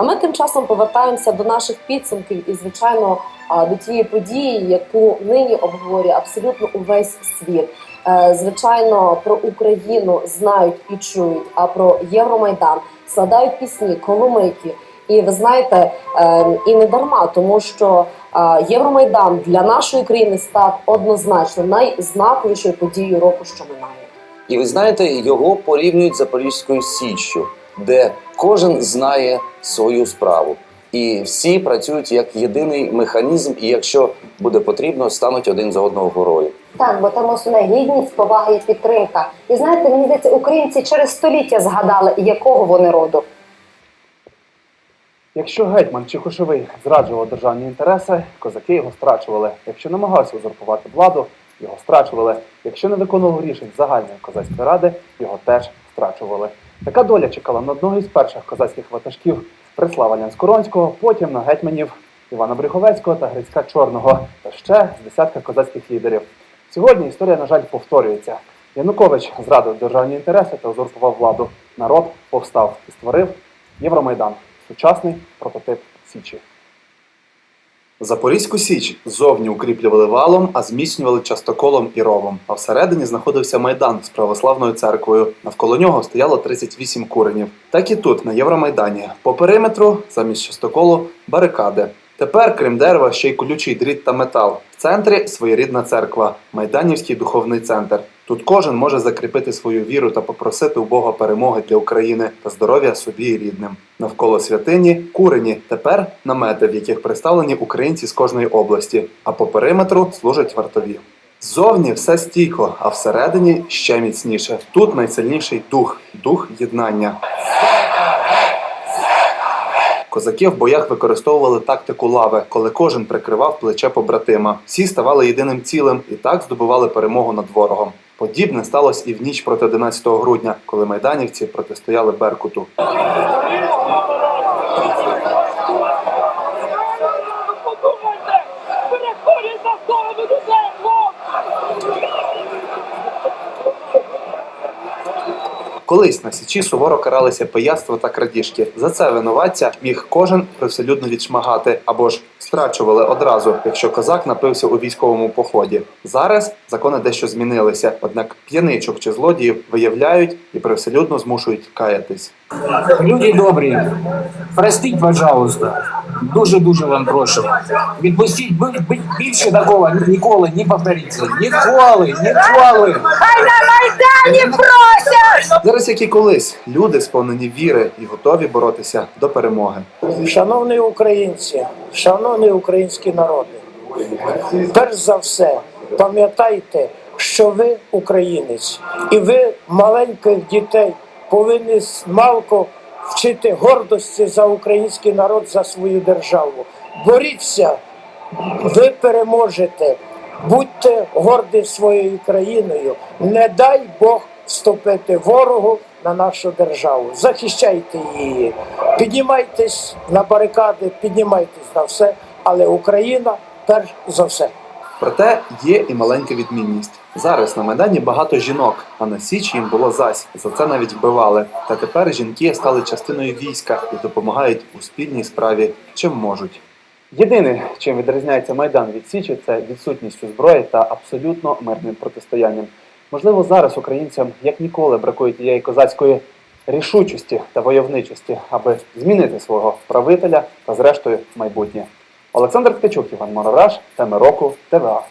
А ми тим часом повертаємося до наших підсумків і, звичайно, до тієї події, яку нині обговорює абсолютно увесь світ. Е, Звичайно, про Україну знають і чують, а про Євромайдан складають пісні, коломики. І ви знаєте, е, і не дарма, тому що Євромайдан для нашої країни став однозначно найзнаковішою подією року, що минає. І ви знаєте, його порівнюють з Запорізькою Січчю, де кожен знає свою справу. І всі працюють як єдиний механізм, і якщо буде потрібно, стануть один за одного горою. Так, бо там основне гідність, повага і підтримка. І знаєте, мені здається, українці через століття згадали, якого вони роду. Якщо гетьман чи кошовий зраджував державні інтереси, козаки його страчували. Якщо намагався узурпувати владу, його страчували. Якщо не виконував рішень загальної козацької ради, його теж страчували. Така доля чекала на одного із перших козацьких ватажків Преслава Лянскоронського, потім на гетьманів Івана Брюховецького та Грицька Чорного, та ще з десятка козацьких лідерів. Сьогодні історія, на жаль, повторюється. Янукович зрадив державні інтереси та узурпував владу. Народ повстав і створив Євромайдан сучасний прототип Січі. Запорізьку січ ззовні укріплювали валом, а зміцнювали частоколом і ровом. А всередині знаходився майдан з православною церквою. Навколо нього стояло 38 куренів. Так і тут, на Євромайдані, по периметру, замість частоколу, барикади. Тепер, крім дерева, ще й колючий дріт та метал. В центрі своєрідна церква, майданівський духовний центр. Тут кожен може закріпити свою віру та попросити у Бога перемоги для України та здоров'я собі і рідним. Навколо святині курені, тепер намети, в яких представлені українці з кожної області, а по периметру служать вартові. Ззовні все стійко, а всередині ще міцніше. Тут найсильніший дух дух єднання. Козаки в боях використовували тактику лави, коли кожен прикривав плече побратима. Всі ставали єдиним цілим і так здобували перемогу над ворогом. Подібне сталося і в ніч проти 11 грудня, коли майданівці протистояли Беркуту. Переходять на Колись на січі суворо каралися пияцтво та крадіжки. За це винуватця міг кожен привселюдно відшмагати або ж страчували одразу, якщо козак напився у військовому поході. Зараз закони дещо змінилися, однак п'яничок чи злодіїв виявляють і привселюдно змушують каятись. Люди добрі, простіть, пожалуйста. Дуже-дуже вам прошу. Відпустіть, бі- бі- більше такого ніколи не повториться. Ніколи, ніколи. Хай на Майдані просять! Зараз, як і колись, люди сповнені віри і готові боротися до перемоги. Шановні українці, шановні українські народи, перш за все, пам'ятайте, що ви українець, і ви маленьких дітей повинні з малку вчити гордості за український народ, за свою державу. Боріться, ви переможете. Будьте горді своєю країною. Не дай Бог вступити ворогу на нашу державу. Захищайте її. Піднімайтесь на барикади, піднімайтесь на все, але Україна перш за все. Проте є і маленька відмінність. Зараз на майдані багато жінок, а на січі їм було зась. За це навіть вбивали. Та тепер жінки стали частиною війська і допомагають у спільній справі, чим можуть. Єдине, чим відрізняється Майдан від Січі, це відсутністю зброї та абсолютно мирним протистоянням. Можливо, зараз українцям як ніколи бракує тієї козацької рішучості та войовничості, аби змінити свого правителя та, зрештою, майбутнє. Олександр Ткачук, Іван Мороваш, теми року, ТВА.